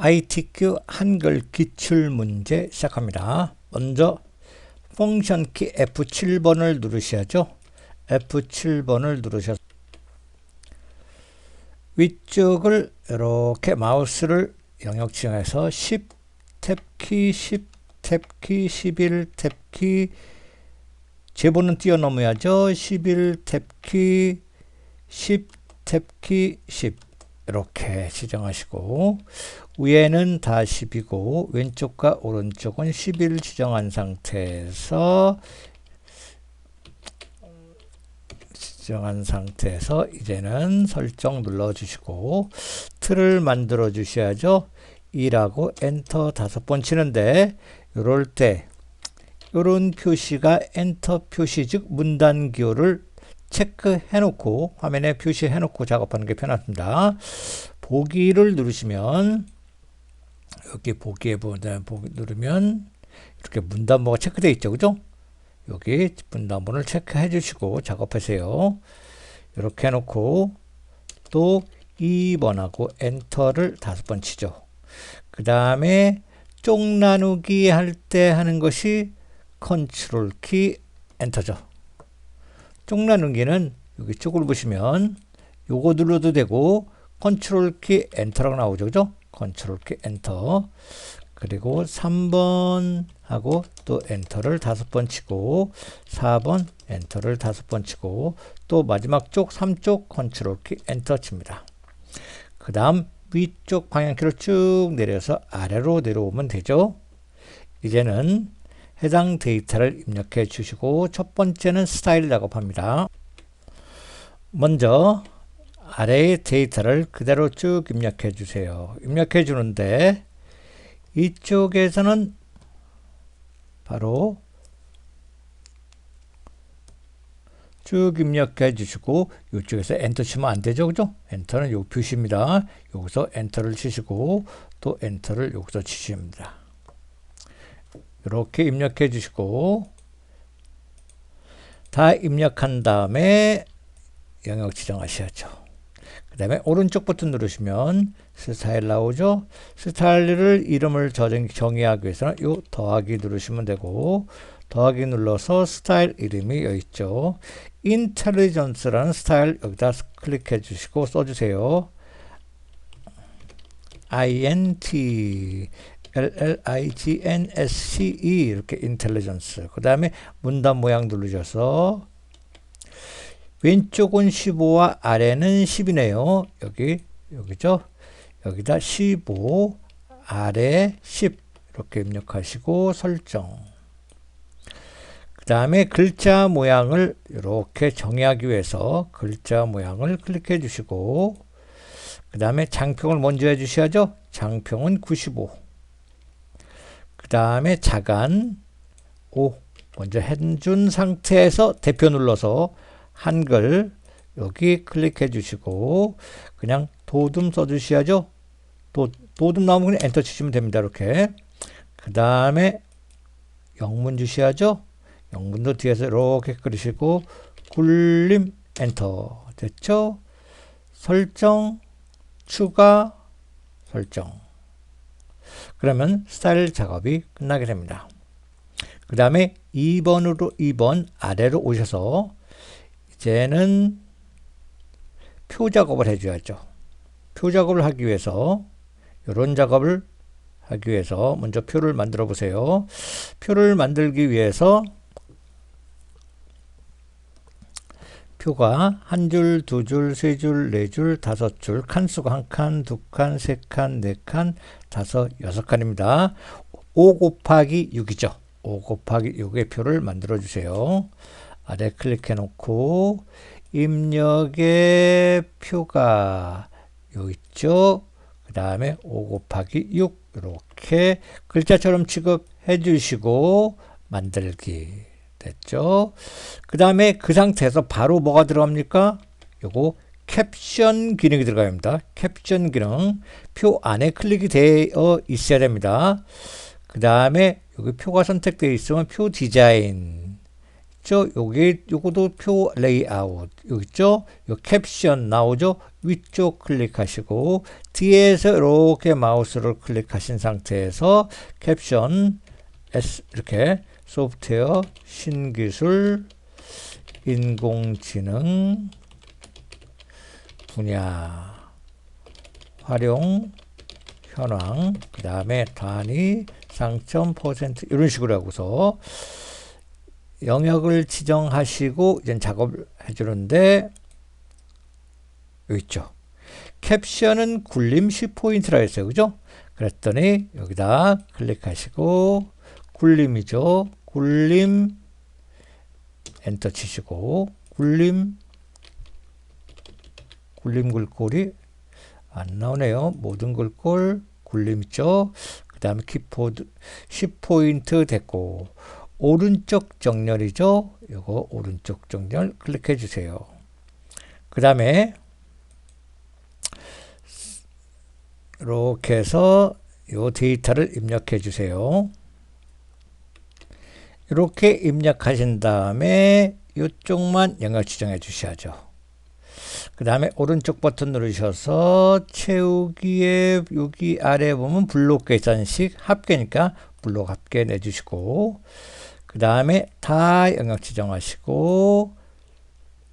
ITQ 한글 기출문제 시작합니다. 먼저 펑션 키 F7번을 누르셔야죠. F7번을 누르셔서 위쪽을 이렇게 마우스를 영역 지정해서 10 탭키 10 탭키 11 탭키 제본은 뛰어넘어야죠. 11 탭키 10 탭키 10 이렇게 지정하시고 위에는 다 10이고 왼쪽과 오른쪽은 11 지정한 상태에서 지정한 상태에서 이제는 설정 눌러 주시고 틀을 만들어 주셔야죠. 2라고 엔터 다섯 번 치는데 이럴 때 이런 표시가 엔터 표시 즉 문단 기호를 체크해 놓고 화면에 표시해 놓고 작업하는 게 편합니다. 보기를 누르시면 여기 보기에 보다 보기 누르면 이렇게 문단모가 체크되어 있죠. 그죠? 여기 문단모를 체크해 주시고 작업하세요. 이렇게 해놓고 또 2번하고 엔터를 다섯 번 치죠. 그 다음에 쪽 나누기 할 때 하는 것이 컨트롤 키 엔터죠 쪽 나누기는 여기 쪽을 보시면 요거 눌러도 되고 컨트롤 키 엔터라고 나오죠. 그죠? 컨트롤 키 엔터. 그리고 3번 하고 또 엔터를 다섯 번 치고 4번 엔터를 다섯 번 치고 또 마지막 쪽 3쪽 컨트롤 키 엔터 칩니다. 그 다음 위쪽 방향키를 쭉 내려서 아래로 내려오면 되죠. 이제는 해당 데이터를 입력해 주시고 첫 번째는 스타일 작업합니다 먼저 아래의 데이터를 그대로 쭉 입력해 주세요. 입력해 주는데 이쪽에서는 바로 쭉 입력해 주시고 이쪽에서 엔터 치면 안 되죠. 그죠? 엔터는 요 표시입니다. 여기서 엔터를 치시고 또 엔터를 여기서 치십니다. 이렇게 입력해 주시고 다 입력한 다음에 영역 지정하셔야죠. 그 다음에 오른쪽 버튼 누르시면 스타일 나오죠. 스타일을 이름을 정의하기 위해서는 요 더하기 누르시면 되고 더하기 눌러서 스타일 이름이 여기 있죠. 인텔리전스라는 스타일 여기다 클릭해 주시고 써주세요. int LLIGNSCE 이렇게 인텔리전스 그 다음에 문단 모양 누르셔서 왼쪽은 15와 아래는 10이네요. 여기 여기죠. 여기다 15 아래 10 이렇게 입력하시고 설정 그 다음에 글자 모양을 이렇게 정의하기 위해서 글자 모양을 클릭해 주시고 그 다음에 장평을 먼저 해 주셔야죠. 장평은 95 그 다음에 자간 5 먼저 해준 상태에서 대표 눌러서 한글 여기 클릭해 주시고 그냥 도둠 써 주셔야죠. 도, 도둠 나오면 그냥 엔터 치시면 됩니다. 이렇게 그 다음에 영문 주셔야죠. 영문도 뒤에서 이렇게 그리시고 굴림 엔터 됐죠? 설정 추가 설정 그러면 스타일 작업이 끝나게 됩니다. 그 다음에 2번으로 2번 아래로 오셔서 이제는 표 작업을 해줘야죠. 표 작업을 하기 위해서 이런 작업을 하기 위해서 먼저 표를 만들어 보세요. 표를 만들기 위해서 표가 한 줄, 두 줄, 세 줄, 네 줄, 다섯 줄, 칸수가 한 칸, 두 칸, 세 칸, 네 칸, 다섯, 여섯 칸입니다. 5 곱하기 6이죠. 5 곱하기 6의 표를 만들어 주세요. 아래 클릭해 놓고 입력의 표가 요 있죠. 그 다음에 5 곱하기 6 이렇게 글자처럼 취급해 주시고 만들기 됐죠. 그 다음에 그 상태에서 바로 뭐가 들어갑니까? 요거 캡션 기능이 들어갑니다. 캡션 기능 표 안에 클릭이 되어 있어야 됩니다. 그 다음에 여기 표가 선택되어 있으면 표 디자인 있죠? 여기 요것도 표 레이아웃 여기 있죠? 요 캡션 나오죠? 위쪽 클릭하시고 뒤에서 이렇게 마우스를 클릭하신 상태에서 캡션 S 이렇게 소프트웨어 신기술 인공지능 분야 활용 현황 그 다음에 단위 상점 퍼센트 이런 식으로 하고서 영역을 지정하시고 이제 작업을 해주는데 여기 있죠. 캡션은 굴림 10포인트라 했어요. 그죠? 그랬더니 여기다 클릭하시고 굴림이죠. 굴림 엔터 치시고 굴림 굴림 글꼴이 안 나오네요. 모든 글꼴 굴림 있죠. 그 다음에 키보드 10포인트 됐고 오른쪽 정렬이죠. 이거 오른쪽 정렬 클릭해 주세요. 그 다음에 이렇게 해서 이 데이터를 입력해 주세요. 이렇게 입력하신 다음에 이쪽만 영역 지정해 주셔야죠. 그 다음에 오른쪽 버튼 누르셔서 채우기에 여기 아래 보면 블록 계산식 합계니까 블록 합계 내주시고 그 다음에 다 영역 지정하시고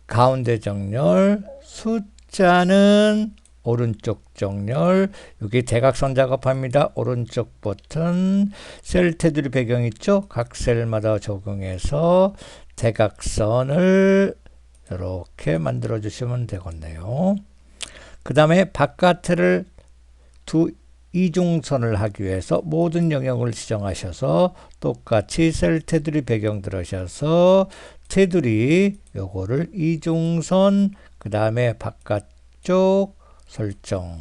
가운데 정렬 숫자는 오른쪽 정렬 여기 대각선 작업합니다. 오른쪽 버튼 셀 테두리 배경 있죠? 각 셀마다 적용해서 대각선을 이렇게 만들어 주시면 되겠네요. 그 다음에 바깥을 두 이중선을 하기 위해서 모든 영역을 지정하셔서 똑같이 셀 테두리 배경 들어셔서 테두리 요거를 이중선 그 다음에 바깥쪽 설정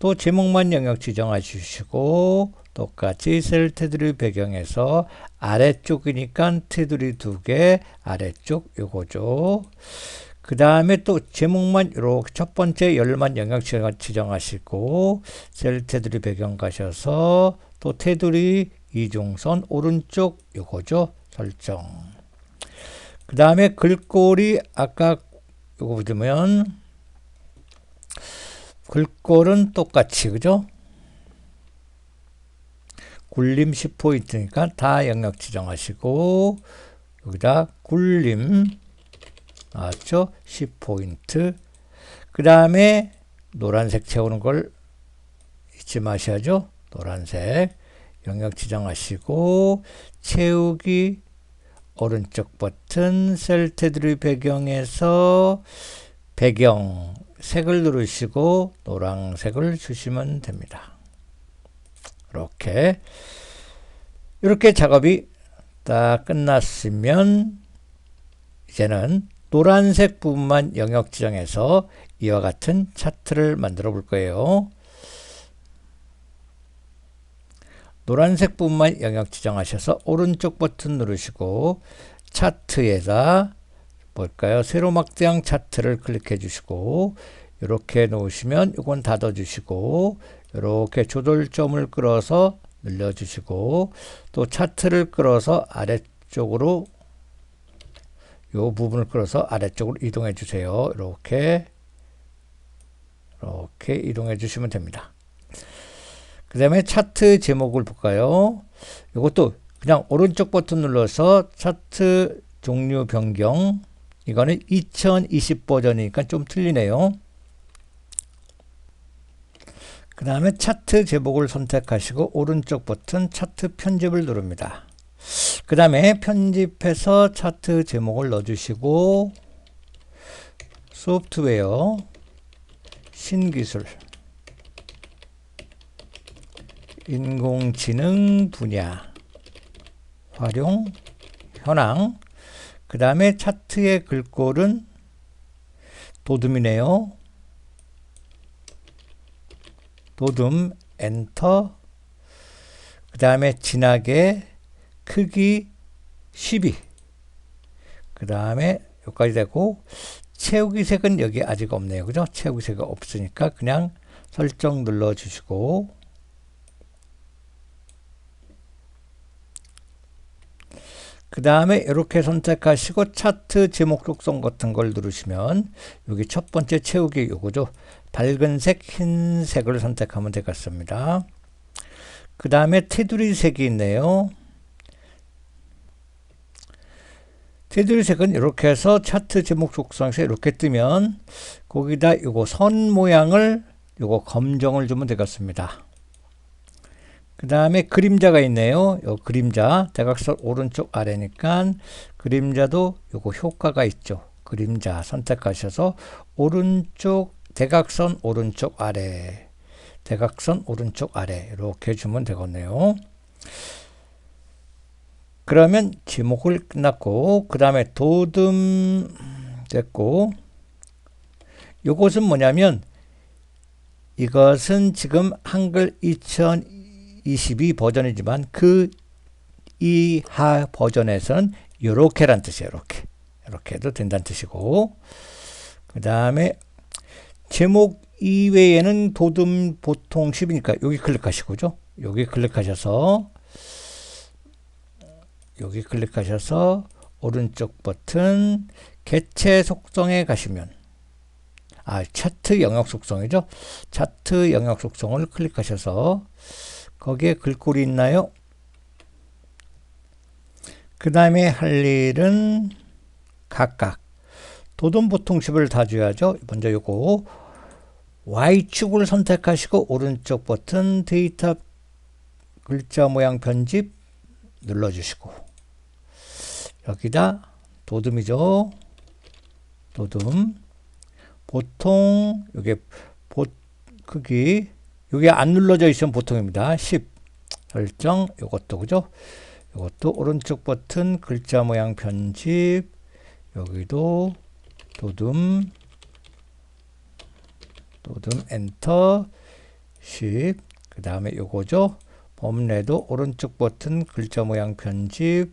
또 제목만 영역 지정하시고 똑같이 셀 테두리 배경에서 아래쪽이니까 테두리 두 개 아래쪽 요거죠. 그 다음에 또 제목만 이렇게 첫 번째 열만 영역 지정하시고 셀 테두리 배경 가셔서 또 테두리 이중선 오른쪽 요거죠. 설정. 그 다음에 글꼴이 아까 요거 보시면 글꼴은 똑같이 그죠? 굴림 10포인트니까 다 영역 지정하시고 여기다 굴림 나왔죠? 10포인트 그 다음에 노란색 채우는 걸 잊지 마셔야죠. 노란색 영역 지정하시고 채우기 오른쪽 버튼 셀 테두리 배경에서 배경 색을 누르시고 노란색을 주시면 됩니다. 이렇게 이렇게 작업이 다 끝났으면 이제는 노란색 부분만 영역 지정해서 이와 같은 차트를 만들어 볼 거예요. 노란색 부분만 영역 지정하셔서 오른쪽 버튼 누르시고 차트에다 볼까요? 세로 막대형 차트를 클릭해 주시고 이렇게 놓으시면 이건 닫아 주시고 이렇게 조절점을 끌어서 늘려 주시고 또 차트를 끌어서 아래쪽으로 요 부분을 끌어서 아래쪽으로 이동해 주세요. 이렇게 이렇게 이동해 주시면 됩니다. 그 다음에 차트 제목을 볼까요? 이것도 그냥 오른쪽 버튼 눌러서 차트 종류 변경 이거는 2020 버전이니까 좀 틀리네요. 그 다음에 차트 제목을 선택하시고 오른쪽 버튼 차트 편집을 누릅니다. 그 다음에 편집해서 차트 제목을 넣어주시고 소프트웨어 신기술 인공지능 분야 활용 현황 그 다음에 차트의 글꼴은 도둠이네요. 도둠 엔터 그 다음에 진하게 크기 12. 그 다음에 여기까지 되고 채우기 색은 여기 아직 없네요. 그죠? 채우기 색이 없으니까 그냥 설정 눌러 주시고 그 다음에 이렇게 선택하시고 차트 제목 속성 같은 걸 누르시면 여기 첫 번째 채우기 요거죠. 밝은색, 흰색을 선택하면 되겠습니다. 그 다음에 테두리 색이 있네요. 테두리 색은 이렇게 해서 차트 제목 속성에서 이렇게 뜨면 거기다 요거 선 모양을 요거 검정을 주면 되겠습니다. 그 다음에 그림자가 있네요. 요 그림자 대각선 오른쪽 아래니까 그림자도 요거 효과가 있죠. 그림자 선택하셔서 오른쪽 대각선 오른쪽 아래 대각선 오른쪽 아래 이렇게 주면 되겠네요. 그러면 제목을 끝났고 그 다음에 도듬 됐고 요것은 뭐냐면 이것은 지금 한글 2022 버전이지만 그 이하 버전에서는 요렇게란 뜻이에요. 이렇게 이렇게 해도 된다는 뜻이고 그 다음에 제목 이외에는 도듬 보통 10이니까 여기 클릭하시고죠. 여기 클릭하셔서 여기 클릭하셔서 오른쪽 버튼 개체 속성에 가시면 아 차트 영역 속성이죠. 차트 영역 속성을 클릭하셔서 거기에 글꼴이 있나요? 그 다음에 할 일은 각각 도돈 보통식을 다 줘야죠. 먼저 요거 Y축을 선택하시고 오른쪽 버튼 데이터 글자 모양 편집 눌러주시고 여기다 도둠이죠. 도둠 보통 요게 보 크기 요게 안 눌러져 있으면 보통입니다. 10 설정 요것도 그죠? 요것도 오른쪽 버튼 글자 모양 편집 여기도 도둠 도둠 엔터 10 그 다음에 요거죠. 범례도 오른쪽 버튼 글자 모양 편집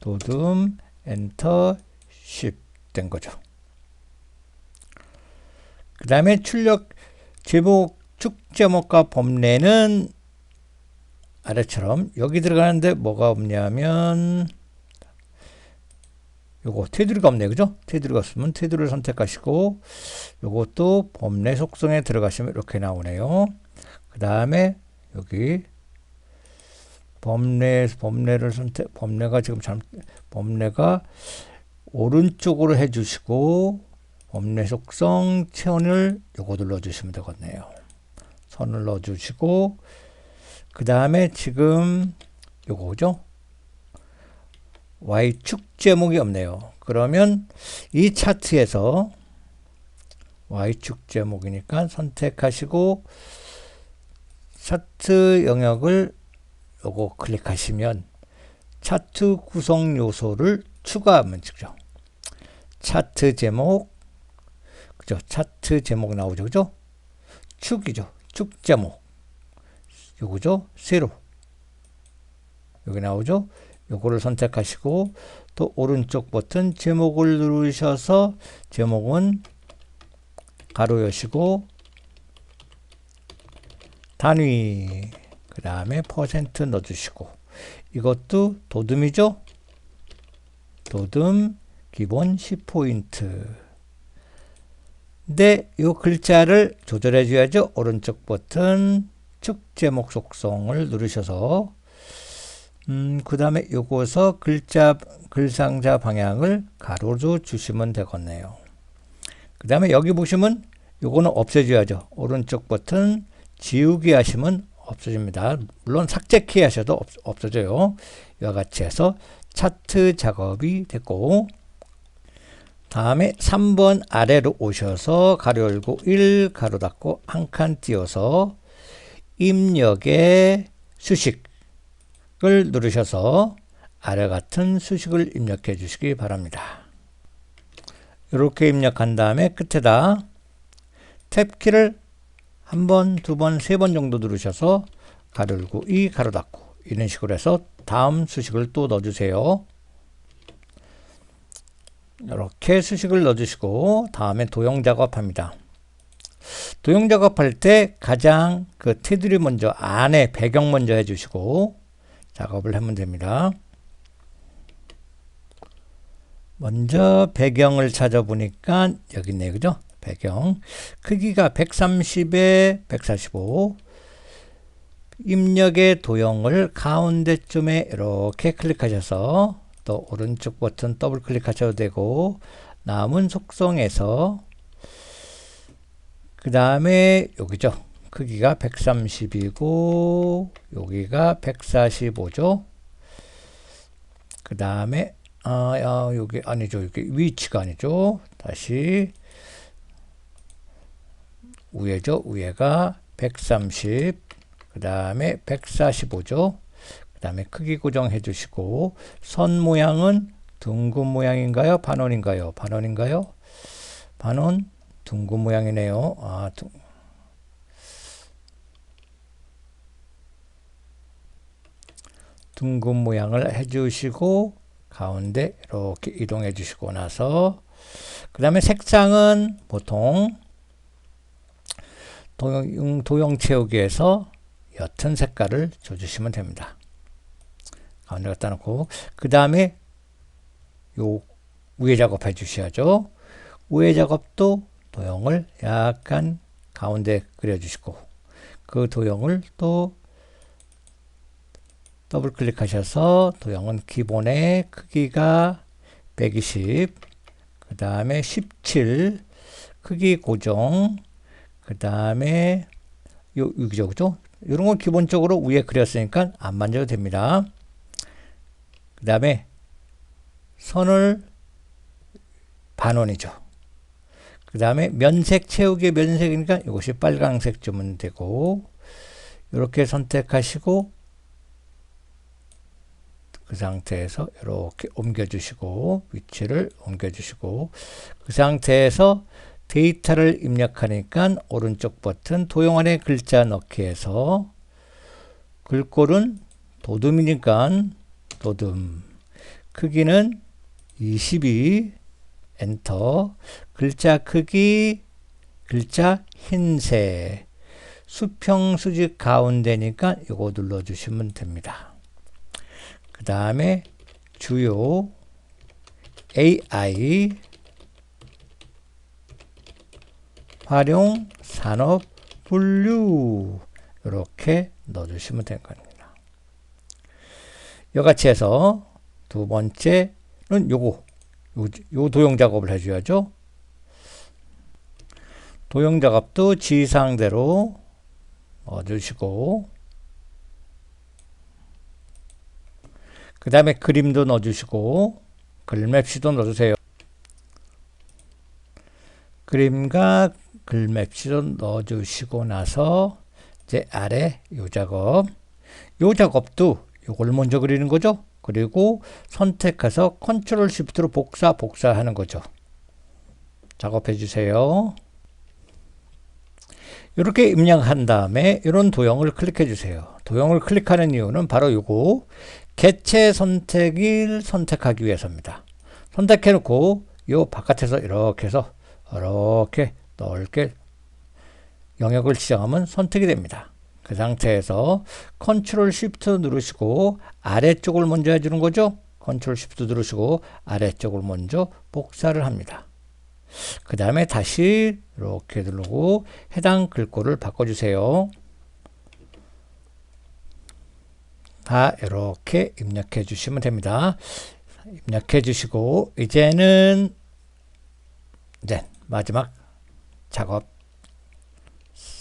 도둠 엔터 10 된 거죠. 그 다음에 출력 제목 축 제목과 범례는 아래처럼 여기 들어가는데 뭐가 없냐면 요거 테두리가 없네 그죠? 테두리가 없으면 테두리를 선택하시고 요것도 범례 속성에 들어가시면 이렇게 나오네요. 그 다음에 여기 범례 범례를 선택 범례가 지금 잘 범례가 오른쪽으로 해주시고 범례 속성 체온을 요거 눌러주시면 되겠네요. 선을 넣어주시고 그 다음에 지금 요거죠. Y축 제목이 없네요. 그러면 이 차트에서 Y축 제목이니까 선택하시고 차트 영역을 요거 클릭하시면 차트 구성 요소를 추가하면 되죠. 차트 제목 그죠? 차트 제목 나오죠. 그죠? 축이죠. 축 제목. 요거죠. 세로. 여기 나오죠. 요거를 선택하시고 또 오른쪽 버튼 제목을 누르셔서 제목은 가로 여시고 단위 그 다음에 퍼센트 넣어주시고 이것도 도듬이죠 도듬 기본 10포인트 근데 이 글자를 조절해 줘야죠. 오른쪽 버튼 축 제목 속성을 누르셔서. 음, 그 다음에 요거서 글자 글상자 방향을 가로로 주시면 되겠네요. 그 다음에 여기 보시면 요거는 없애줘야죠. 오른쪽 버튼 지우기 하시면 없어집니다. 물론 삭제키 하셔도 없, 없어져요. 이와 같이 해서 차트 작업이 됐고 다음에 3번 아래로 오셔서 가로 열고 1 가로 닫고 한 칸 띄워서 입력의 수식을 누르셔서 아래 같은 수식을 입력해 주시기 바랍니다. 이렇게 입력한 다음에 끝에다 탭키를 한 번, 두 번, 세 번 정도 누르셔서 가로 열고 이 가로 닫고 이런 식으로 해서 다음 수식을 또 넣어주세요. 이렇게 수식을 넣어주시고 다음에 도형 작업합니다. 도형 작업할 때 가장 그 테두리 먼저 안에 배경 먼저 해주시고 작업을 하면 됩니다. 먼저 배경을 찾아보니까 여기 있네요. 그죠? 배경. 크기가 130에 145. 입력의 도형을 가운데쯤에 이렇게 클릭하셔서 또 오른쪽 버튼 더블 클릭하셔도 되고 남은 속성에서 그 다음에 여기죠. 크기가 130이고 여기가 145죠. 그 다음에 아, 아 여기 아니죠. 여기 위치가 아니죠. 다시 위에죠. 위에가 130. 그 다음에 145죠. 그 다음에 크기 고정해 주시고 선 모양은 둥근 모양인가요? 반원인가요? 반원인가요? 반원 둥근 모양이네요. 아, 둥... 둥근 모양을 해주시고 가운데 이렇게 이동해 주시고 나서 그 다음에 색상은 보통 도형, 도형 채우기에서 옅은 색깔을 줘주시면 됩니다. 가운데 갖다 놓고 그 다음에 요 위에 작업해 주셔야죠. 위에 작업도 도형을 약간 가운데 그려주시고 그 도형을 또 더블 클릭하셔서 도형은 기본의 크기가 120, 그 다음에 17, 크기 고정, 그 다음에 요, 여기죠, 그죠? 이런 건 기본적으로 위에 그렸으니까 안 만져도 됩니다. 그 다음에 선을 반원이죠. 그 다음에 면색 채우기 면색이니까 이것이 빨강색 주면 되고 이렇게 선택하시고 그 상태에서 이렇게 옮겨주시고 위치를 옮겨주시고 그 상태에서 데이터를 입력하니까 오른쪽 버튼 도형 안에 글자 넣기에서 글꼴은 도둠이니까 도둠. 크기는 22 엔터. 글자 크기 글자 흰색. 수평 수직 가운데니까 이거 눌러 주시면 됩니다. 그 다음에 주요 AI 활용 산업 분류. 이렇게 넣어주시면 되는 겁니다. 이같이 해서 두 번째는 요거 요, 요 도형 작업을 해줘야죠. 도형 작업도 지상대로 넣어주시고 그 다음에 그림도 넣어주시고 글맵시도 넣어주세요. 그림과 글맵시도 넣어주시고 나서 이제 아래 요 작업 요 작업도 요걸 먼저 그리는 거죠. 그리고 선택해서 컨트롤 시프트로 복사 복사하는 거죠. 작업해 주세요. 이렇게 입력한 다음에 이런 도형을 클릭해 주세요. 도형을 클릭하는 이유는 바로 요거 개체 선택을 선택하기 위해서입니다. 선택해 놓고 요 바깥에서 이렇게 해서 이렇게 넓게 영역을 지정하면 선택이 됩니다. 그 상태에서 컨트롤 쉬프트 누르시고 아래쪽을 먼저 해주는 거죠. 컨트롤 쉬프트 누르시고 아래쪽을 먼저 복사를 합니다. 그 다음에 다시 이렇게 누르고 해당 글꼴을 바꿔주세요. 다 이렇게 입력해 주시면 됩니다. 입력해 주시고 이제는 이제 마지막 작업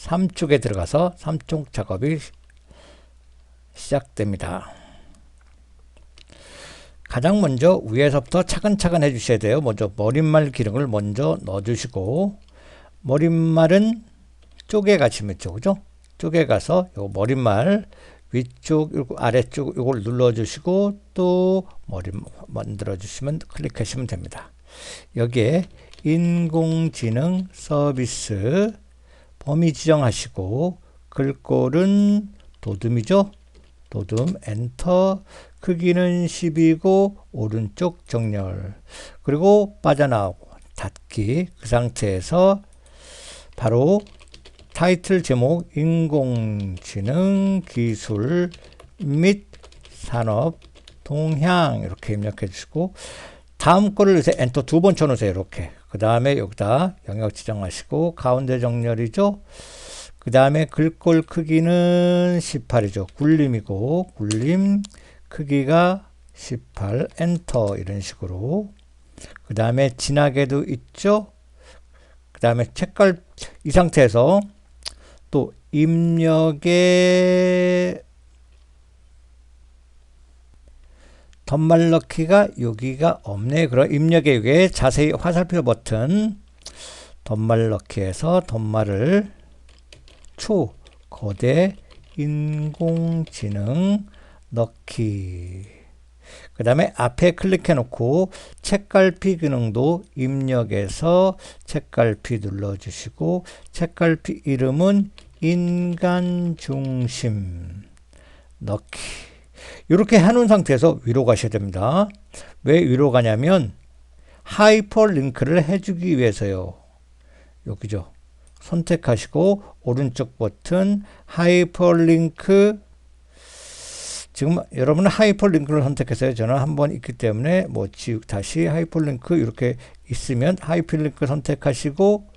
3쪽에 들어가서 3쪽 작업이 시작됩니다. 가장 먼저 위에서부터 차근차근 해주셔야 돼요. 먼저 머릿말 기능을 먼저 넣어주시고 머릿말은 쪼개 가시면. 그죠? 쪼개 가서 요 머릿말 위쪽, 아래쪽 이걸 눌러주시고 또 머리 만들어 주시면 클릭하시면 됩니다. 여기에 인공지능 서비스 범위 지정하시고 글꼴은 도둠이죠. 도둠 엔터 크기는 10이고 오른쪽 정렬 그리고 빠져나오고 닫기 그 상태에서 바로 타이틀 제목 인공지능 기술 및 산업 동향 이렇게 입력해 주시고 다음 거를 이제 엔터 두 번 쳐놓으세요. 이렇게. 그 다음에 여기다 영역 지정하시고 가운데 정렬이죠. 그 다음에 글꼴 크기는 18이죠. 굴림이고 굴림 크기가 18 엔터 이런 식으로 그 다음에 진하게도 있죠. 그 다음에 색깔 이 상태에서 또 입력의 덧말 넣기가 여기가 없네. 그럼 입력에 여기에 자세히 화살표 버튼 덧말 넣기에서 덧말을 초 거대 인공지능 넣기 그 다음에 앞에 클릭해 놓고 책갈피 기능도 입력해서 책갈피 눌러 주시고 책갈피 이름은 인간 중심 넣기 이렇게 해놓은 상태에서 위로 가셔야 됩니다. 왜 위로 가냐면 하이퍼링크를 해주기 위해서요. 여기죠. 선택하시고 오른쪽 버튼 하이퍼링크 지금 여러분은 하이퍼링크를 선택했어요. 저는 한 번 있기 때문에 뭐 지우 다시 하이퍼링크 이렇게 있으면 하이퍼링크 선택하시고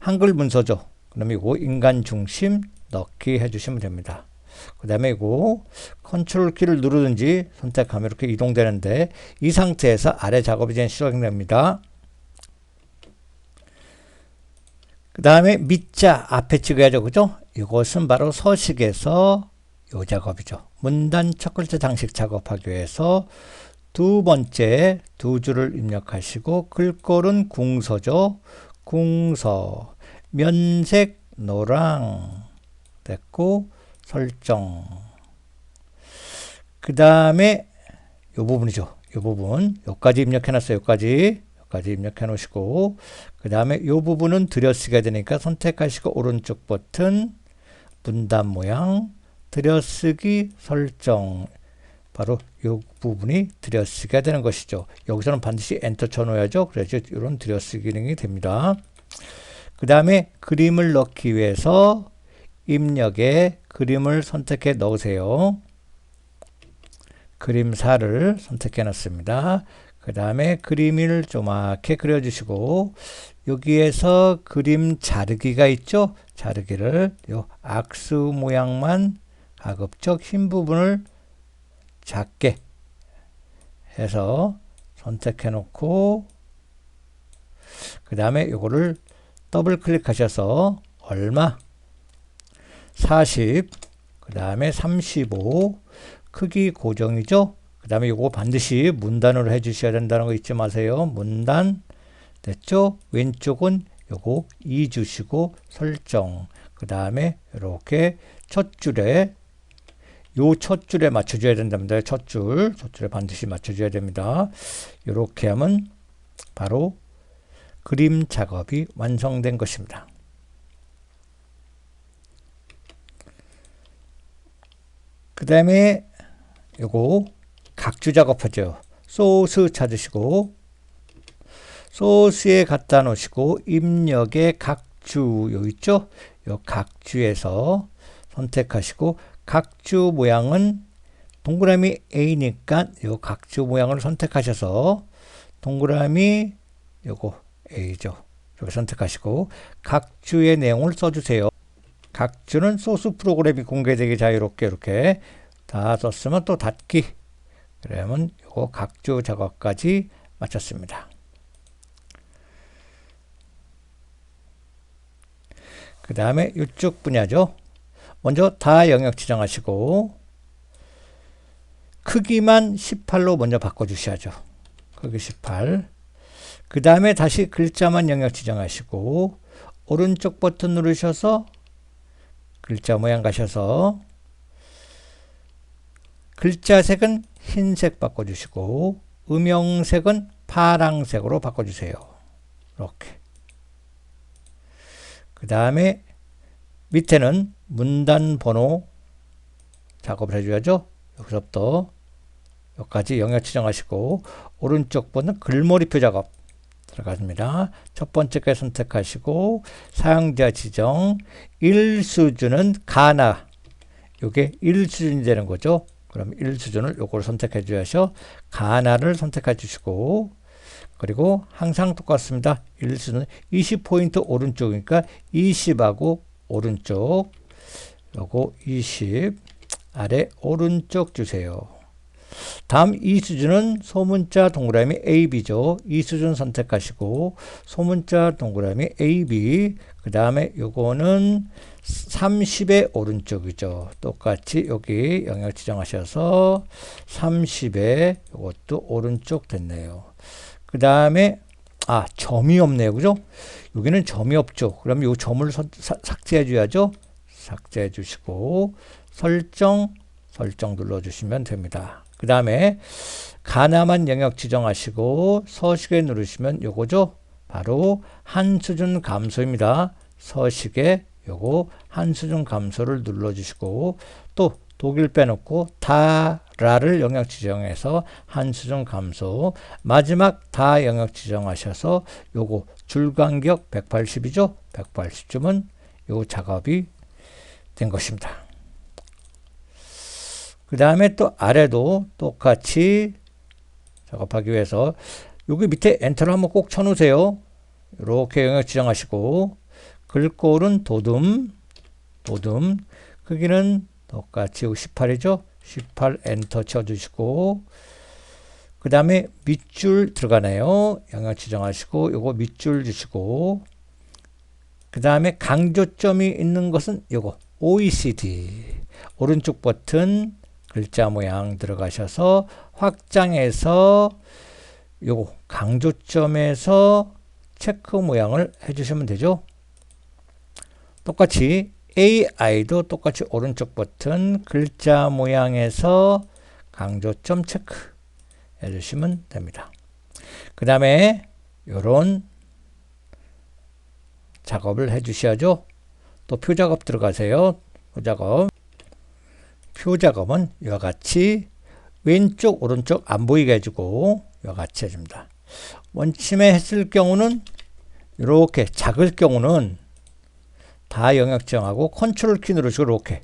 한글 문서죠. 그럼 이거 인간 중심 넣기 해주시면 됩니다. 그 다음에 이거 컨트롤 키를 누르든지 선택하면 이렇게 이동되는데 이 상태에서 아래 작업이 이제 시작됩니다. 그 다음에 밑자 앞에 찍어야죠. 그죠? 이것은 바로 서식에서 요 작업이죠. 문단 첫 글자 장식 작업하기 위해서 두 번째 두 줄을 입력하시고 글꼴은 궁서죠. 궁서 면색 노랑 됐고 설정 그 다음에 요 부분이죠. 요 부분 요까지 입력해 놨어요. 요까지 여기까지 입력해 놓으시고 그 다음에 이 부분은 들여쓰게 되니까 선택하시고 오른쪽 버튼 분단 모양 들여쓰기 설정 바로 이 부분이 들여쓰게 되는 것이죠. 여기서는 반드시 엔터 쳐놓아야죠. 그래서 이런 들여쓰기 기능이 됩니다. 그 다음에 그림을 넣기 위해서 입력에 그림을 선택해 넣으세요. 그림사를 선택해 놨습니다. 그 다음에 그림을 조막해 그려주시고 여기에서 그림 자르기가 있죠. 자르기를 요 악수 모양만 가급적 흰 부분을 작게 해서 선택해 놓고 그 다음에 요거를 더블 클릭하셔서 얼마 40 그 다음에 35 크기 고정이죠. 그 다음에 이거 반드시 문단으로 해 주셔야 된다는 거 잊지 마세요. 문단 됐죠? 왼쪽은 요거 2 주시고 설정 그 다음에 이렇게 첫 줄에 요 첫 줄에 맞춰줘야 된답니다. 첫 줄, 첫 줄에 반드시 맞춰줘야 됩니다. 이렇게 하면 바로 그림 작업이 완성된 것입니다. 그 다음에 요거 각주 작업하죠. 소스 찾으시고 소스에 갖다 놓으시고 입력의 각주 요 있죠? 요 각주에서 선택하시고 각주 모양은 동그라미 A니까 요 각주 모양을 선택하셔서 동그라미 요거 A죠. 이렇게 선택하시고 각주의 내용을 써주세요. 각주는 소스 프로그램이 공개되기 자유롭게 이렇게 다 썼으면 또 닫기 그러면 요거 각주 작업까지 마쳤습니다. 그 다음에 이쪽 분야죠. 먼저 다 영역 지정하시고 크기만 18로 먼저 바꿔주셔야죠. 크기 18. 그 다음에 다시 글자만 영역 지정하시고 오른쪽 버튼 누르셔서 글자 모양 가셔서 글자 색은 흰색 바꿔주시고 음영색은 파랑색으로 바꿔주세요. 이렇게. 그 다음에 밑에는 문단 번호 작업을 해줘야죠. 여기서부터 여기까지 영역 지정하시고 오른쪽 번은 글머리표 작업 들어갑니다. 첫 번째 게 선택하시고 사용자 지정 1수준은 가나 이게 1수준이 되는 거죠. 그럼 1수준을 요걸 선택해 주셔서 가나를 선택해 주시고 그리고 항상 똑같습니다. 일수는 20포인트 오른쪽이니까 20하고 오른쪽 요거 20 아래 오른쪽 주세요. 다음 이 수준은 소문자 동그라미 AB죠. 이 수준 선택하시고 소문자 동그라미 AB 그 다음에 요거는 30의 오른쪽이죠. 똑같이 여기 영역 지정하셔서 30의 요것도 오른쪽 됐네요. 그 다음에 아 점이 없네요. 그죠? 여기는 점이 없죠. 그럼 요 점을 선, 사, 삭제해 줘야죠. 삭제해 주시고 설정 설정 눌러 주시면 됩니다. 그 다음에 가나만 영역 지정하시고 서식에 누르시면 요거죠. 바로 한 수준 감소입니다. 서식에 요거 한 수준 감소를 눌러 주시고 또 독일 빼놓고 다 라를 영역 지정해서 한 수준 감소 마지막 다 영역 지정하셔서 요거 줄간격 180이죠 180쯤은 요 작업이 된 것입니다 그 다음에 또 아래도 똑같이 작업하기 위해서 여기 밑에 엔터를 한번 꼭 쳐놓으세요 이렇게 영역 지정하시고 글꼴은 도둠 도둠 크기는 똑같이 18이죠. 18 엔터 쳐주시고 그 다음에 밑줄 들어가네요. 영역 지정하시고 요거 밑줄 주시고 그 다음에 강조점이 있는 것은 요거 OECD 오른쪽 버튼 글자 모양 들어가셔서 확장해서 요거 강조점에서 체크 모양을 해주시면 되죠. 똑같이 AI도 똑같이 오른쪽 버튼 글자 모양에서 강조점 체크 해주시면 됩니다. 그 다음에 이런 작업을 해주셔야죠. 또 표 작업 들어가세요. 표 작업. 표 작업은 이와 같이 왼쪽 오른쪽 안 보이게 해주고 이와 같이 해줍니다. 원침에 했을 경우는 이렇게 작을 경우는 다 영역 정하고 컨트롤 키 누르시고 이렇게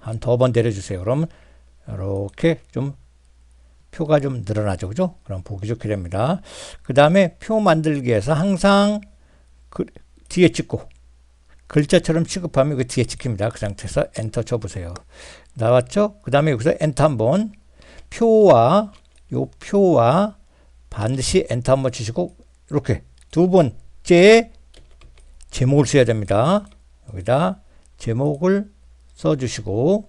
한 두 번 내려주세요. 그럼 이렇게 좀 표가 좀 늘어나죠. 그죠? 그럼 보기 좋게 됩니다. 그 다음에 표 만들기에서 항상 그 뒤에 찍고 글자처럼 취급하면 그 뒤에 찍힙니다. 그 상태에서 엔터 쳐보세요. 나왔죠? 그 다음에 여기서 엔터 한번 표와 요 표와 반드시 엔터 한번 치시고 이렇게 두 번째 제목을 써야 됩니다. 여기다 제목을 써주시고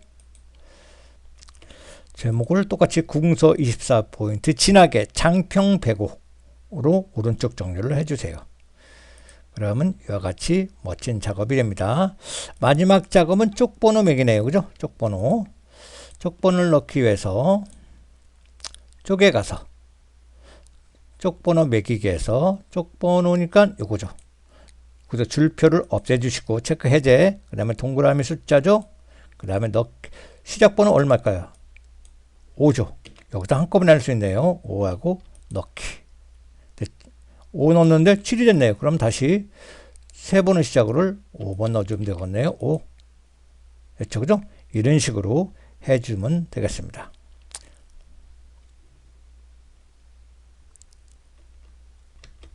제목을 똑같이 궁서 24 포인트 진하게 장평 105로 오른쪽 정렬을 해주세요. 그러면 이와 같이 멋진 작업이 됩니다. 마지막 작업은 쪽번호 매기네요. 그죠? 쪽번호. 쪽번호를 넣기 위해서 쪽에 가서 쪽번호 매기기에서 쪽번호니까 요거죠. 그래서 줄표를 없애주시고 체크 해제 그 다음에 동그라미 숫자죠 그 다음에 넣 시작번호 얼마일까요 5죠 여기다 한꺼번에 할 수 있네요 5하고 넣기 5 넣었는데 7이 됐네요. 그럼 다시 세 번의 시작을 5번 넣어주면 되겠네요. 5 됐죠 그죠? 이런 식으로 해주면 되겠습니다